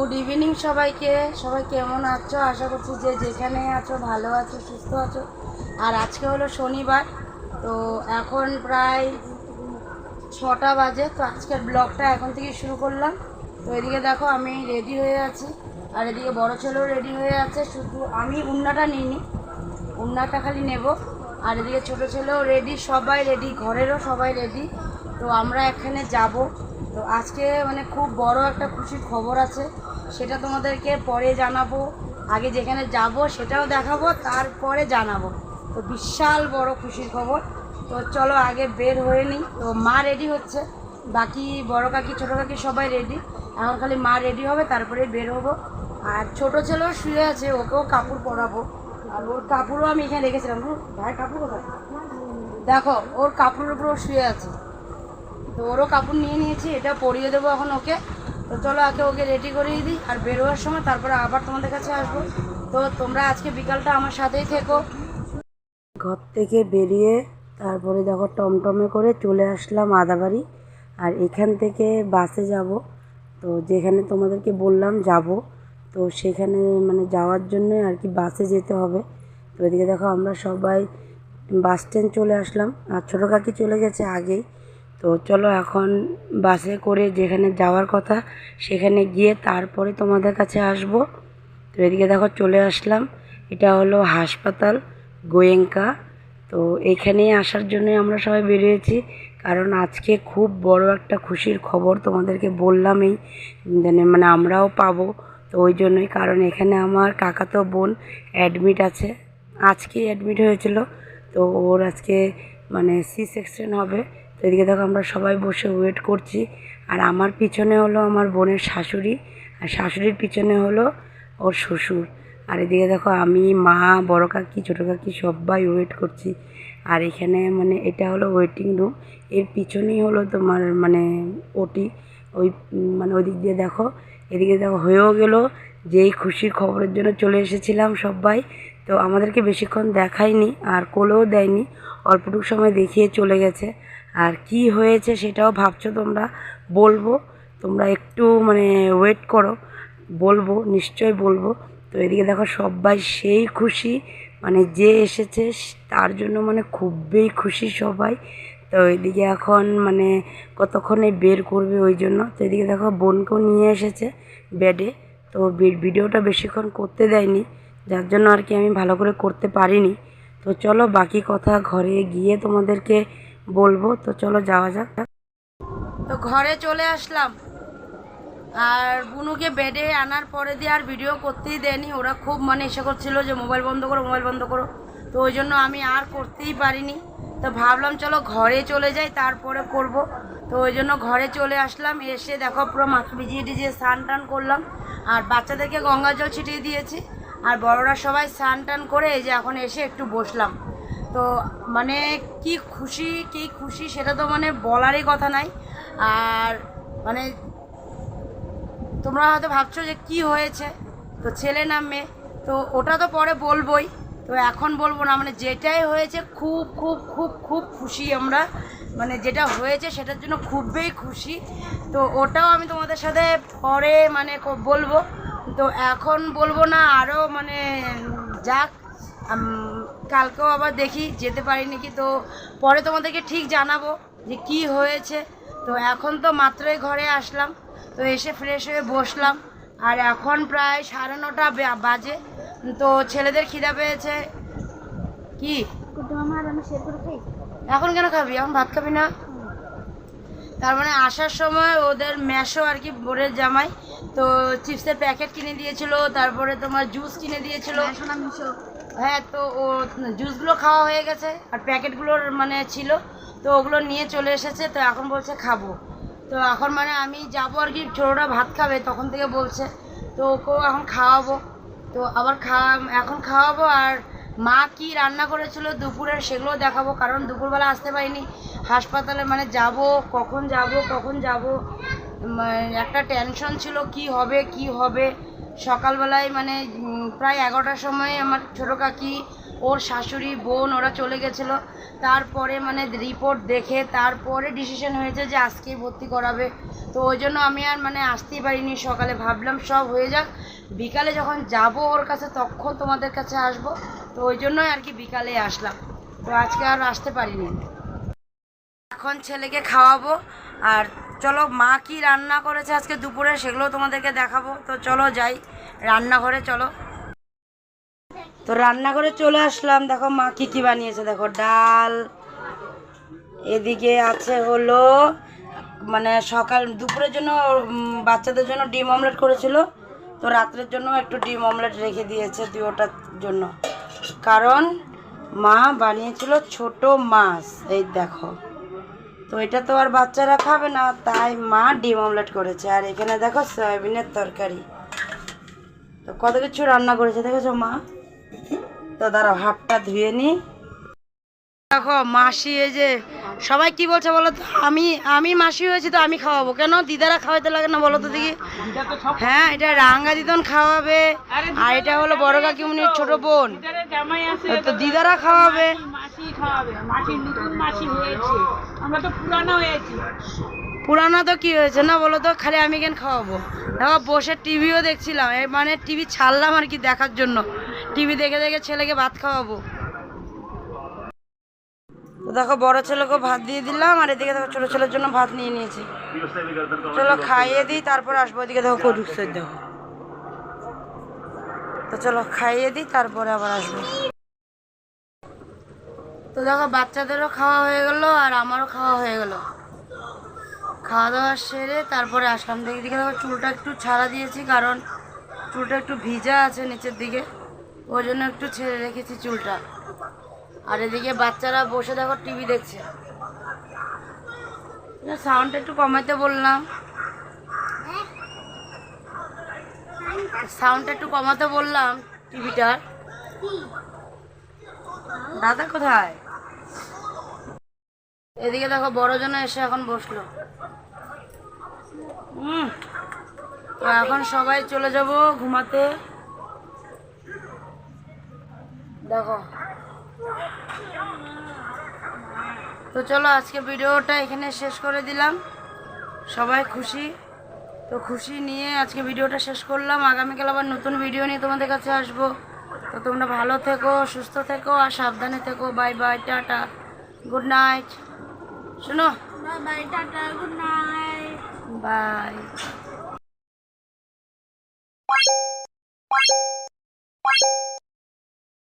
Good evening সবাইকে। সবাই কেমন আছো? আশা করছি যে যেখানে আছো, ভালো আছো, সুস্থ আছো। আর আজকে হলো শনিবার, তো এখন প্রায় ছটা বাজে, তো আজকের ব্লগটা এখন থেকে শুরু করলাম। তো এদিকে দেখো, আমি রেডি হয়ে আছি। আর এদিকে বড় ছেলেও রেডি হয়ে আছে, শুধু আমি উন্নাটা নিইনি, উন্নাটা খালি নেব। আর এদিকে ছোটো ছেলেও রেডি সবাই রেডি ঘরেরও সবাই রেডি তো আমরা এখানে যাব। তো আজকে মানে খুব বড় একটা খুশির খবর আছে, সেটা তোমাদেরকে পরে জানাব। আগে যেখানে যাব সেটাও দেখাবো, তারপরে জানাব। তো বিশাল বড় খুশির খবর। তো চলো আগে বের হয়ে নিই। তো মা রেডি হচ্ছে। বাকি বড় কাকি, ছোটো কাকি সবাই রেডি এখন খালি মা রেডি হবে তারপরে বের হব। আর ছোটো ছেলেও শুয়ে আছে, ওকেও কাপড় পরাবো। আর ওর কাপড়ও আমি এখানে রেখেছিলাম। ভাই, কাপড় কোথায়? দেখো, ওর কাপড়ের উপরেও শুয়ে আছে। তো ওরও কাপড় নিয়ে নিয়েছি, এটা পরিয়ে দেবো এখন ওকে। তো চলো আগে ওকে রেডি করিয়ে দিই আর বেরোয়ার সময় তারপরে আবার তোমাদের কাছে আসব। তো তোমরা আজকে বিকালটা আমার সাথেই থেকো। ঘর থেকে বেরিয়ে তারপরে দেখো টমটমে করে চলে আসলাম আদাবাড়ি। আর এখান থেকে বাসে যাব। তো যেখানে তোমাদেরকে বললাম যাব। তো সেখানে মানে যাওয়ার জন্য আর কি বাসে যেতে হবে। তো এদিকে দেখো আমরা সবাই বাস স্ট্যান্ড চলে আসলাম। আর ছোটো কাকি চলে গেছে আগেই। তো চলো এখন বাসে করে যেখানে যাওয়ার কথা সেখানে গিয়ে তারপরে তোমাদের কাছে আসব। তো এদিকে দেখো চলে আসলাম। এটা হলো হাসপাতাল গোয়েঙ্কা। তো এখানেই আসার জন্যই আমরা সবাই বেরিয়েছি। কারণ আজকে খুব বড় একটা খুশির খবর তোমাদেরকে বললামই মানে আমরাও পাবো। তো ওই জন্যই, কারণ এখানে আমার কাকাতো বোন অ্যাডমিট আছে। আজকেই অ্যাডমিট হয়েছিল। তো ওর আজকে মানে সি সেকশন হবে। তো এদিকে দেখো আমরা সবাই বসে ওয়েট করছি। আর আমার পিছনে হলো আমার বোনের শাশুড়ি, আর শাশুড়ির পিছনে হলো ওর শ্বশুর। আর এদিকে দেখো আমি, মা, বড় কাকি, ছোটো কাকি সবাই ওয়েট করছি। আর এখানে মানে এটা হলো ওয়েটিং রুম এর পিছনেই হলো তোমার মানে ওটি ওই মানে ওই দিক দিয়ে দেখো। এদিকে দেখো হয়েও গেল, যেই খুশির খবরের জন্য চলে এসেছিলাম সবাই। তো আমাদেরকে বেশিক্ষণ দেখায়নি, আর কোলেও দেয়নি। অল্পটুকু সময় দেখিয়ে চলে গেছে। আর কি হয়েছে সেটাও ভাবছ তোমরা? বলব। তোমরা একটু মানে ওয়েট করো। বলব নিশ্চয় বলব। তো এদিকে দেখো সবাই সেই খুশি। মানে যে এসেছে তার জন্য মানে খুবই খুশি সবাই। তো এদিকে এখন মানে কতক্ষণে বের করবে ওই জন্য। তো এদিকে দেখো বোনকেও নিয়ে এসেছে বেডে তো ভিডিওটা বেশিক্ষণ করতে দেয়নি। যার জন্য আর কি আমি ভালো করে করতে পারিনি। তো চলো বাকি কথা ঘরে গিয়ে তোমাদেরকে বলব, তো চলো যাওয়া যাক। তো ঘরে চলে আসলাম। আর বুনুকে বেডে আনার পরে দিয়ে আর ভিডিও করতেই দেয়নি। ওরা খুব মানে এসে করছিল যে মোবাইল বন্ধ করো মোবাইল বন্ধ করো। তো ওই জন্য আমি আর করতেই পারিনি। তো ভাবলাম, চলো ঘরে চলে যাই, তারপরে করব। তো ওই জন্য ঘরে চলে আসলাম। এসে দেখো পুরো মাথা ভিজিয়ে টিজিয়ে স্নান টান করলাম। আর বাচ্চাদেরকে গঙ্গা জল ছিটিয়ে দিয়েছি। আর বড়রা সবাই স্নান টান করে এই যে এখন এসে একটু বসলাম। তো মানে কি খুশি কি খুশি সেটা তো মানে বলারই কথা নাই। আর মানে তোমরা হয়তো ভাবছ যে কি হয়েছে? তো ছেলে না মেয়ে, তো ওটা তো পরে বলবোই। তো এখন বলব না মানে যেটাই হয়েছে খুব খুব খুব খুব খুশি আমরা। মানে যেটা হয়েছে সেটার জন্য খুবই খুশি। তো ওটাও আমি তোমাদের সাথে পরে মানে বলব। তো এখন বলব না, আরও মানে যাক কালকেও আবার দেখি যেতে পারি নাকি তো পরে তোমাদেরকে ঠিক জানাব যে কি হয়েছে। তো এখন তো মাত্রই ঘরে আসলাম তো এসে ফ্রেশ হয়ে বসলাম। আর এখন প্রায় সাড়ে নটা বাজে তো ছেলেদের খিদা পেয়েছে। কি? এখন কেন খাবি? এখন ভাত খাবি না? তার মানে আসার সময় ওদের ম্যাশো আর কি বোরের জামাই তো চিপসের প্যাকেট কিনে দিয়েছিল তারপরে তোমার জুস কিনে দিয়েছিল। হ্যাঁ তো ও, জুসগুলো খাওয়া হয়ে গেছে আর প্যাকেটগুলোর মানে ছিল, তো ওগুলো নিয়ে চলে এসেছে, তো এখন বলছে খাব। তো এখন মানে আমি যাব আর কি ছোটোটা ভাত খাবে, তখন থেকে বলছে, তো ওকেও এখন খাওয়াবো। তো আবার খাওয়া এখন খাওয়াবো আর মা কি রান্না করেছিল দুপুরের সেগুলো দেখাবো, কারণ দুপুরবেলা আসতে পারিনি। হাসপাতালে মানে যাব, কখন যাব কখন যাব একটা টেনশন ছিল, কি হবে কি হবে। সকালবেলায় মানে প্রায় এগারোটার সময় আমার ছোটো কাকি, ওর শাশুড়ি, বোন, ওরা চলে গেছিল। তারপরে মানে রিপোর্ট দেখে তারপরে ডিসিশন হয়েছে যে আজকেই ভর্তি করাবে। তো ওই জন্য আমি আর মানে আসতেই পারিনি। সকালে ভাবলাম সব হয়ে যাক। বিকালে যখন যাব ওর কাছে, তখন তোমাদের কাছে আসব। তো ওই জন্যই আর কি বিকালে আসলাম। তো আজকে আর আসতে পারিনি। এখন ছেলেকে খাওয়াবো। আর চলো মা কি রান্না করেছে আজকে দুপুরে সেগুলো তোমাদেরকে দেখাবো। তো চলো যাই, রান্নাঘরে চলো। তো রান্নাঘরে চলে আসলাম, দেখো মা কি কি বানিয়েছে, দেখো ডাল, এদিকে আছে হলো মানে সকাল, দুপুরের জন্য বাচ্চাদের জন্য ডিম অমলেট করেছিল। তো রাত্রের জন্য একটু ডিম অমলেট রেখে দিয়েছে দুটোটার জন্য। কারণ মা বানিয়েছিল ছোট মাছ, এই দেখো। তো এটা তো আর বাচ্চারা খাবে না, তাই মা ডিম অমলেট করেছে। আর এখানে দেখো সয়াবিনের তরকারি। তো কত কিছু রান্না করেছে, দেখেছ মা? তো দাঁড়াও, হাতটা ধুয়ে নি। দেখো, মাসি এই যে, সবাই কি বলছে বলো তো? আমি আমি মাসি হয়েছি তো আমি খাওয়াবো। কেন? দিদারা খাওয়াতে লাগে না বলো তো দেখি। হ্যাঁ এটা রাঙ্গা দিদন খাওয়াবে। আর এটা হলো বড় কাকি কাকিমুনির ছোট বোন। তো দিদারা খাওয়াবে। পুরানো তো কি হয়েছে না বলো তো? খালি আমি কেন খাওয়াবো? দেখো, বসে টিভিও দেখছিলাম। মানে টিভি ছাড়লাম আর কি দেখার জন্য। টিভি দেখে দেখে ছেলেকে ভাত খাওয়াবো। দেখো বড় ছেলেকে ভাত দিয়ে দিলাম, আর এদিকে দেখো ছোট ছেলের জন্য ভাত নিয়ে নিয়েছি। চলো খাইয়ে দিই, তারপর আসব এদিকে দেখো কদুক দেখো। তো চলো খাইয়ে দিই, তারপরে আবার আসব। তো দেখো বাচ্চাদেরও খাওয়া হয়ে গেল, আর আমারও খাওয়া হয়ে গেল। খাওয়া দাওয়া সেরে তারপরে আসলাম। দেখি দিকে দেখো চুলটা একটু ছাড়া দিয়েছি, কারণ চুলটা একটু ভিজা আছে নিচের দিকে। ওই জন্য একটু ছেড়ে রেখেছি চুলটা। আর এদিকে বাচ্চারা বসে দেখো টিভি দেখছে। সাউন্ডটা একটু কমাতে বললাম। সাউন্ডটা একটু কমাতে বললাম টিভিটার। দাদা কোথায়? এদিকে দেখো বড়জন এসে এখন বসল। হুম এখন সবাই চলে যাব ঘুমাতে। দেখো। তো চলো আজকে ভিডিওটা এখানে শেষ করে দিলাম। সবাই খুশি? তো খুশি নিয়ে আজকে ভিডিওটা শেষ করলাম। আগামীকাল আবার নতুন ভিডিও নিয়ে তোমাদের কাছে আসব। তো তোমরা ভালো থেকো সুস্থ থেকো আর সাবধানে থেকো। Bye bye tata good night. শোনো। Bye tata good night. Bye.